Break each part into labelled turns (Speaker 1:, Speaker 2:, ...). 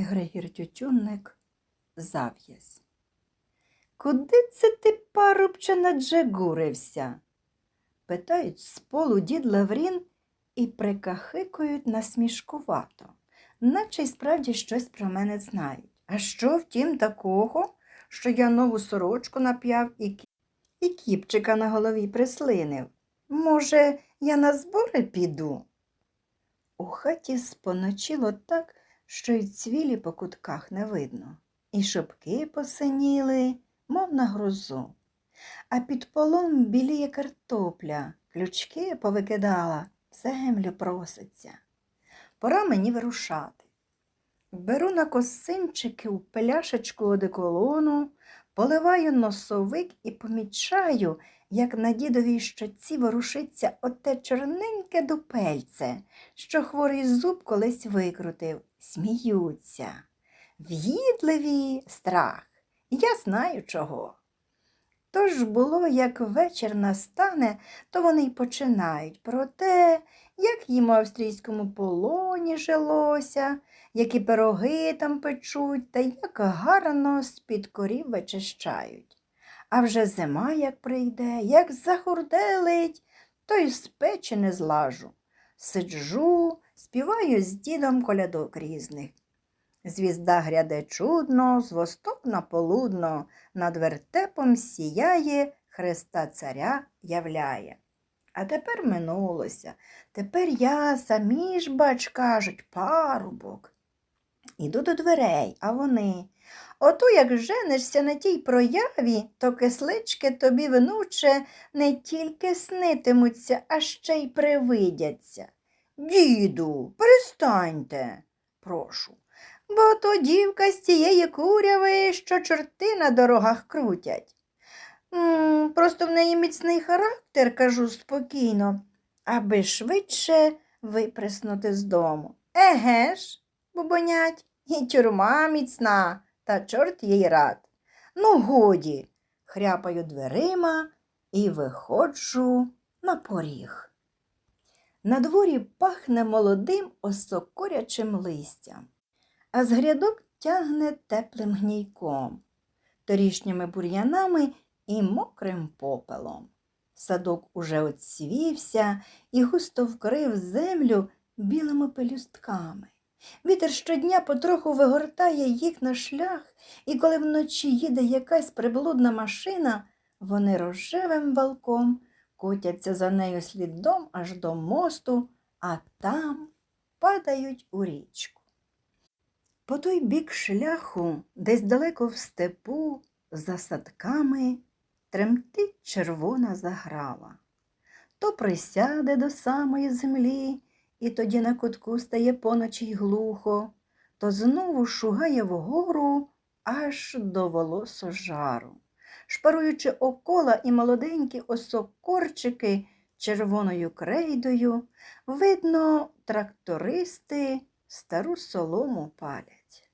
Speaker 1: Григір Тютюнник зав'язь. Куди це ти, парубче, наджегурився? питають з полу дід Лаврін і прикахикують насмішкувато, наче й справді щось про мене знають. А що втім такого, що я нову сорочку нап'яв і, і кіпчика на голові прислинив? Може, я на збори піду? У хаті споночило так, що й цвілі по кутках не видно, і шопки посиніли, мов на грозу. А під полом біліє картопля, ключки повикидала, в землю проситься. Пора мені вирушати. Беру на косинчики у пляшечку одеколону, поливаю носовик і помічаю, як на дідовій щоці ворушиться оте чорненьке дупельце, що хворий зуб колись викрутив. Сміються. В'їдливі страх. Я знаю чого. Тож було, як вечір настане, то вони й починають про те, як їм у австрійському полоні жилося, які пироги там печуть, та як гарно з-під корів вичищають. А вже зима як прийде, як захурделить, то й з печі не злажу. Сиджу, співаю з дідом колядок різних. Звізда гряде чудно, з восток на полудно, над вертепом сіяє, Христа царя являє. А тепер минулося. Тепер я самі ж, бач, кажуть, парубок. Іду до дверей, а вони. Ото як женишся на тій прояві, то кислички тобі, внуче, не тільки снитимуться, а ще й привидяться. Діду, перестаньте, прошу. Бо то дівка з цієї куряви, що чорти на дорогах крутять. м просто в неї міцний характер, кажу спокійно, аби швидше випреснути з дому. Еге ж, бубонять, і тюрма міцна, та чорт їй рад. Ну, годі, хряпаю дверима і виходжу на поріг. На дворі пахне молодим осокорячим листям, а з грядок тягне теплим гнійком, торішніми бур'янами і мокрим попелом. Садок уже оцвівся і густо вкрив землю білими пелюстками. Вітер щодня потроху вигортає їх на шлях, і коли вночі їде якась приблудна машина, вони рожевим валком котяться за нею слідом аж до мосту, а там падають у річку. По той бік шляху, десь далеко в степу, за садками, тремтить червона заграва. То присяде до самої землі, і тоді на кутку стає поночі й глухо, то знову шугає вгору аж до волосожару, шпаруючи окола і молоденькі осокорчики червоною крейдою, видно, трактористи стару солому палять.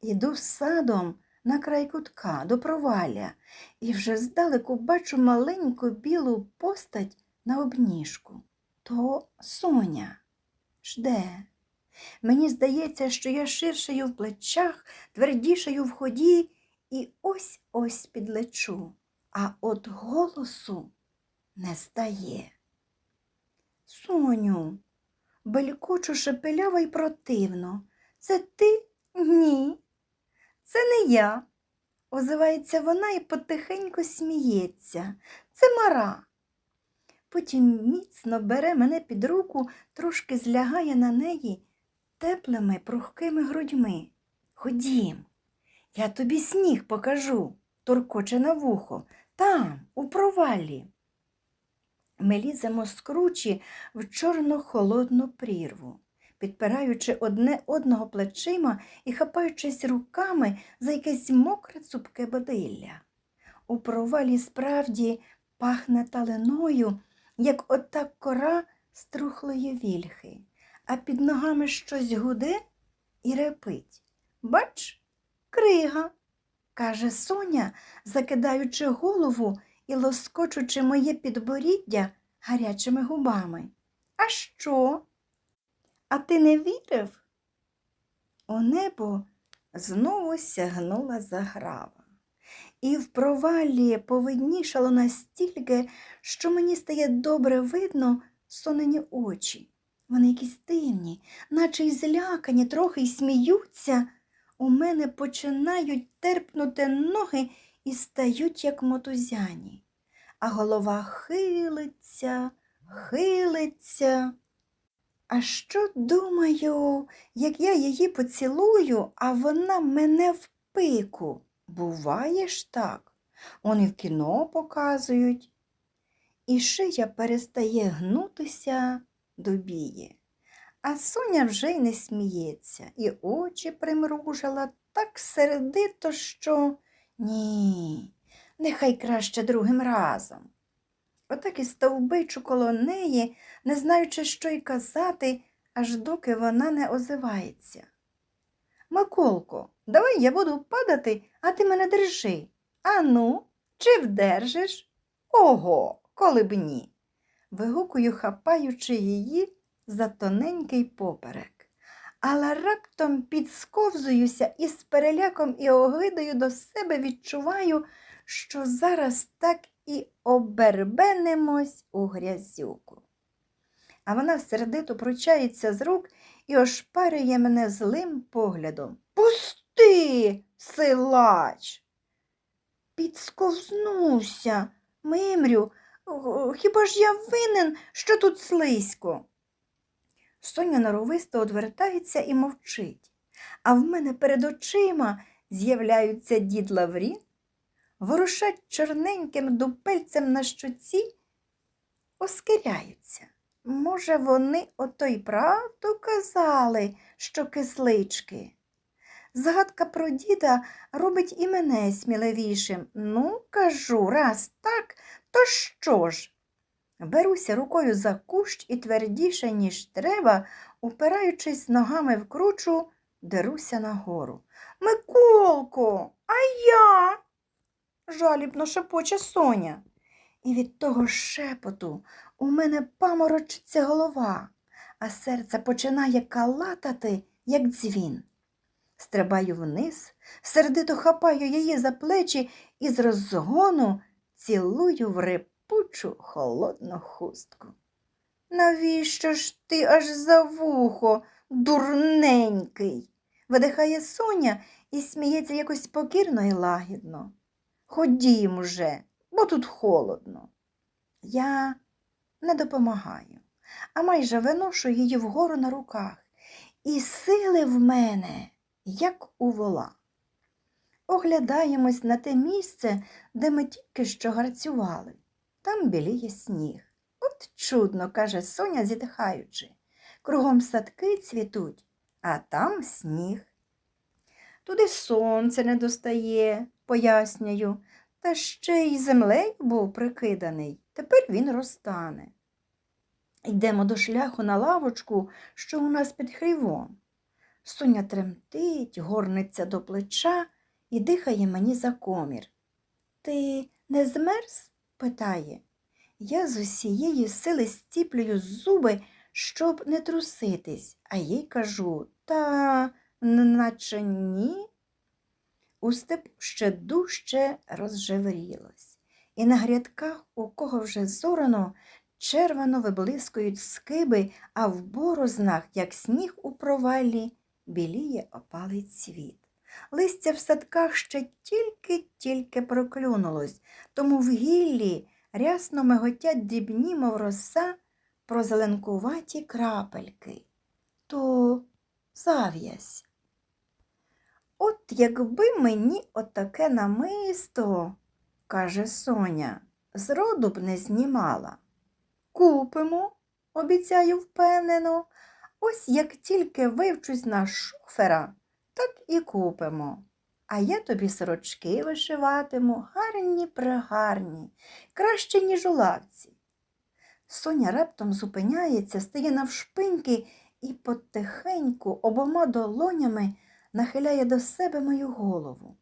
Speaker 1: Іду садом на край кутка до провалля і вже здалеку бачу маленьку білу постать на обніжку. То Соня жде. Мені здається, що я ширшаю в плечах, твердішаю в ході і ось ось підлечу, а от голосу не стає. Соню, белькочу шепеляво й противно. Це ти? Ні. Це не я. Озивається вона і потихеньку сміється. Це мара. Потім міцно бере мене під руку, трошки злягає на неї теплими прухкими грудьми. Ходім, я тобі сніг покажу, торкоче на вухо, там, у провалі. Ми ліземо з кручі в чорну холодну прірву, підпираючи одне одного плечима і хапаючись руками за якесь мокре цупке бодилля. У провалі справді пахне талиною, як ота кора струхлої вільхи, а під ногами щось гуде і репить. Бач, крига, каже Соня, закидаючи голову і лоскочучи моє підборіддя гарячими губами. А що? А ти не вірив? У небо знову сягнула заграва. І в провалі повиднішало настільки, що мені стає добре видно сонені очі. Вони якісь дивні, наче й злякані, трохи й сміються. У мене починають терпнути ноги і стають, як мотузяні, а голова хилиться, хилиться. А що думаю, як я її поцілую, а вона мене в пику? Буває ж так. Вони в кіно показують. І шия перестає гнутися до бії. А Соня вже й не сміється, і очі примружила так сердито, що ні, нехай краще другим разом. Отак і стовбичу коло неї, не знаючи, що й казати, аж доки вона не озивається. Миколко, давай я буду падати, а ти мене держи. Ану, чи вдержиш? Ого, коли б ні. Вигукую, хапаючи її за тоненький поперек. Але раптом підсковзуюся і з переляком і огидою до себе відчуваю, що зараз так і обербенемось у грязюку. А вона сердито пручається з рук і ошпарює мене злим поглядом. Пусти, силач! Підсковзнуся, мимрю, хіба ж я винен, що тут слизько? Соня норовисто одвертається і мовчить, а в мене перед очима з'являються дід Лаврін, ворушать чорненьким дупельцем на щоці, оскиряються. Може, вони ото й правду казали, що кислички. Згадка про діда робить і мене сміливішим. Ну, кажу, раз так, то що ж? Беруся рукою за кущ і твердіше, ніж треба, упираючись ногами в кручу, деруся нагору. Миколко, а я? жалібно шепоче Соня. І від того шепоту у мене паморочиться голова, а серце починає калатати, як дзвін. Стрибаю вниз, сердито хапаю її за плечі і з розгону цілую в репучу холодну хустку. Навіщо ж ти аж за вухо, дурненький? видихає Соня і сміється якось покірно і лагідно. Ходім уже, бо тут холодно. Я не допомагаю, а майже виношу її вгору на руках, і сили в мене, як у вола. Оглядаємось на те місце, де ми тільки що гарцювали. Там біліє сніг. От чудно, каже Соня, зітихаючи. Кругом садки цвітуть, а там сніг. Туди сонце не достає, пояснюю, та ще й землею був прикиданий. Тепер він розтане. Йдемо до шляху на лавочку, що у нас під хрівом. Соня тремтить, горниться до плеча і дихає мені за комір. Ти не змерз? Питає. Я з усієї сили стіплюю зуби, щоб не труситись, а їй кажу та наче ні. У степу ще дужче розжеврілось, і на грядках, у кого вже зорано, червоно виблискують скиби, а в борознах, як сніг у провалі, біліє опалий цвіт. Листя в садках ще тільки-тільки проклюнулось, тому в гіллі рясно миготять дрібні, мов роса, прозеленкуваті крапельки. То зав'язь. От якби мені отаке намисто, каже Соня, зроду б не знімала. Купимо, обіцяю впевнено, ось як тільки вивчусь на шофера, так і купимо. А я тобі сорочки вишиватиму, гарні пригарні, краще, ніж у лавці. Соня раптом зупиняється, стає навшпиньки і потихеньку обома долонями нахиляє до себе мою голову.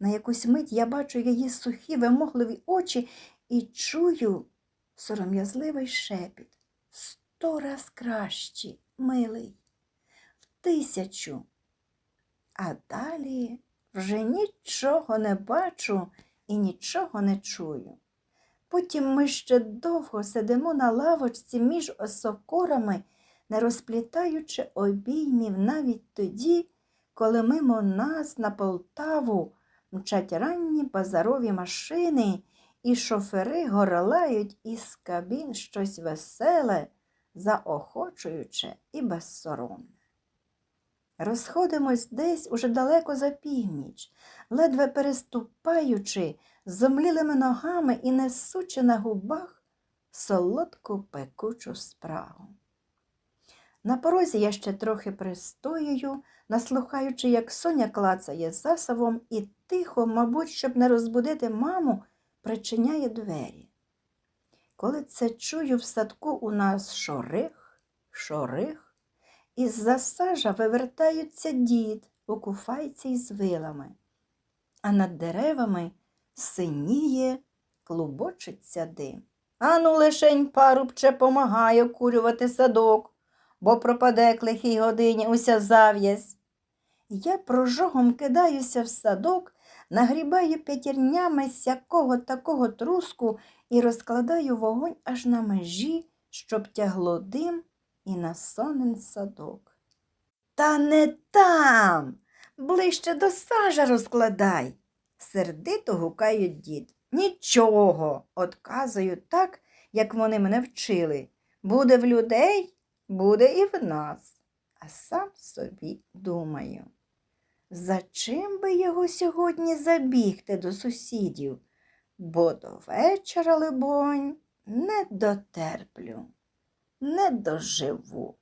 Speaker 1: На якусь мить я бачу її сухі, вимогливі очі і чую сором'язливий шепіт. Сто раз кращий, милий, в тисячу. А далі вже нічого не бачу і нічого не чую. Потім ми ще довго сидимо на лавочці між осокорами, не розплітаючи обіймів навіть тоді, коли мимо нас на Полтаву мчать ранні базарові машини, і шофери горлають із кабін щось веселе, заохочуюче і безсоромне. Розходимось десь уже далеко за північ, ледве переступаючи, зомлілими ногами і несучи на губах солодку пекучу спрагу. На порозі я ще трохи пристоюю, наслухаючи, як Соня клацає засавом і тихо, мабуть, щоб не розбудити маму, причиняє двері. Коли це чую в садку у нас шорих, шорих, із засажа вивертаються дід у куфайці із вилами, а над деревами синіє, клубочиться дим. Ану, лишень парубче помагає окурювати садок, бо пропаде к лихій годині уся зав'язь. Я прожогом кидаюся в садок, нагрібаю п'ятірнями сякого такого труску і розкладаю вогонь аж на межі, щоб тягло дим і на сонен садок. Та не там, ближче до сажа розкладай, сердито гукають дід. Нічого, отказую так, як вони мене вчили. Буде в людей, буде і в нас. А сам собі думаю. За чим би його сьогодні забігти до сусідів? Бо до вечора, либонь, не дотерплю, не доживу.